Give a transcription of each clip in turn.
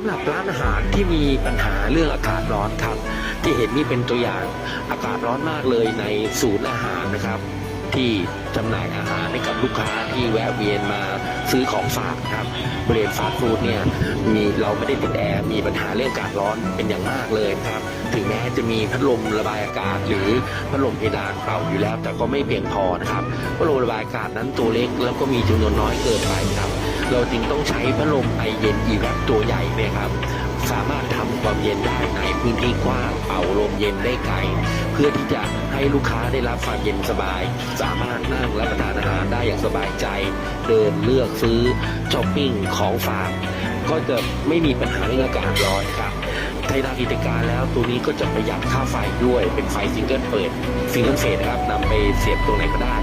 ำหรับร้านอาหารที่มีปัญหาเรื่องอากาศร้อนครับ ที่เห็นนี่เป็นตัวอย่างอากาศร้อนมากเลยในศูนย์อาหารนะครับ ที่จำหน่ายอาหารให้กับลูกค้าที่แวะเวียนมาซื้อของฝากครับบริเวณฟาสต์ฟู้ดเนี่ยมีเราไม่ได้ติดแอร์มีปัญหาเรื่องอากาศร้อนเป็นอย่างมากเลยครับถึงแม้จะมีพัดลมระบายอากาศ หรือพัดลมเพดานเป่าอยู่แล้ว แต่ก็ไม่เพียงพอนะครับพัดลมระบายอากาศนั้นตัวเล็กแล้วก็มีจำนวนน้อยเกินไปครับ เราจึงต้องใช้พัดลมไอเย็นอีแวปตัวใหญ่เนี่ยครับ สามารถทำความเย็นได้ในพื้นที่กว้างเป่าลมเย็นได้ไกลเพื่อที่จะให้ลูกค้าได้รับความเย็นสบาย สามารถนั่งรับประทานอาหารได้อย่างสบายใจ เดินเลือกซื้อช้อปปิ้งของฝากก็จะไม่มีปัญหาเรื่องอากาศร้อนครับไทยนากิจการแล้วตัวนี้ก็จะประหยัดค่าไฟด้วยเป็นไฟซิงเกิลเปิดซิงเกิลเฟสครับนำไปเสียบตรงไหนก็ได้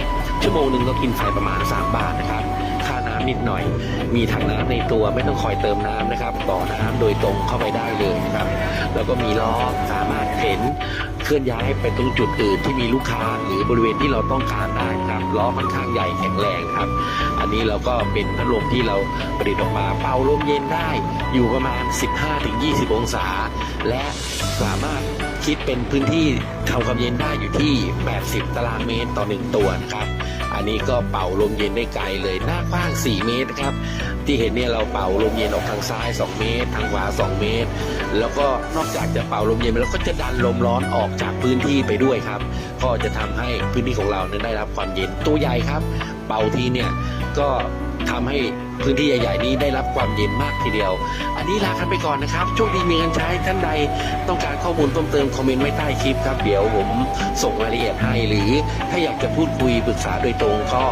ชั่วโมงหนึ่งก็กินไฟประมาณ 3 บาทนะครับ น้ำนิดหน่อย มีถังน้ำในตัวไม่ต้องคอยเติมน้ำนะครับ ต่อน้ำโดยตรงเข้าไปได้เลยนะครับ แล้วก็มีล้อสามารถเข็นเคลื่อนย้ายไปตรงจุดอื่นที่มีลูกค้าหรือบริเวณที่เราต้องการได้ครับล้อค่อนข้างใหญ่แข็งแรงครับ อันนี้เราก็เป็นพัดลมที่เราประดิษฐ์ออกมาเป่าลมเย็นได้อยู่ประมาณ 15-20 องศา และสามารถคิดเป็นพื้นที่ทำความเย็นได้อยู่ที่ 80 ตารางเมตรต่อหนึ่งตัวนะครับ อันนี้ก็เป่าลมเย็นได้ไกลเลยหน้ากว้าง 4 เมตรนะครับ ที่เห็นเนี่ยเราเป่าลมเย็นออกทางซ้าย 2 เมตร ทางขวา 2 เมตร แล้วก็นอกจากจะเป่าลมเย็นแล้วก็จะดันลมร้อนออกจากพื้นที่ไปด้วยครับ ก็จะทำให้พื้นที่ของเราเนี่ยได้รับความเย็นตัวใหญ่ครับ เป่าทีเนี่ยก็ ทำให้พื้นที่ใหญ่ ๆ นี้ได้รับความเย็นมากทีเดียว อันนี้ลากันไปก่อนนะครับโชคดีมีเงินใช้ท่านใดต้องการข้อมูลเพิ่มเติมคอมเมนต์ไว้ใต้คลิปครับเดี๋ยวผมส่งรายละเอียดให้ หรือถ้าอยากจะพูดคุยปรึกษาโดยตรงก็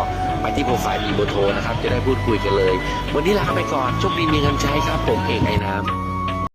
ไปที่โปรไฟล์มีโบอโทรนะครับจะได้พูดคุยกันเลย วันนี้ลากันไปก่อนโชคดีมีเงินใช้ครับผมเอกไอ้น้ำ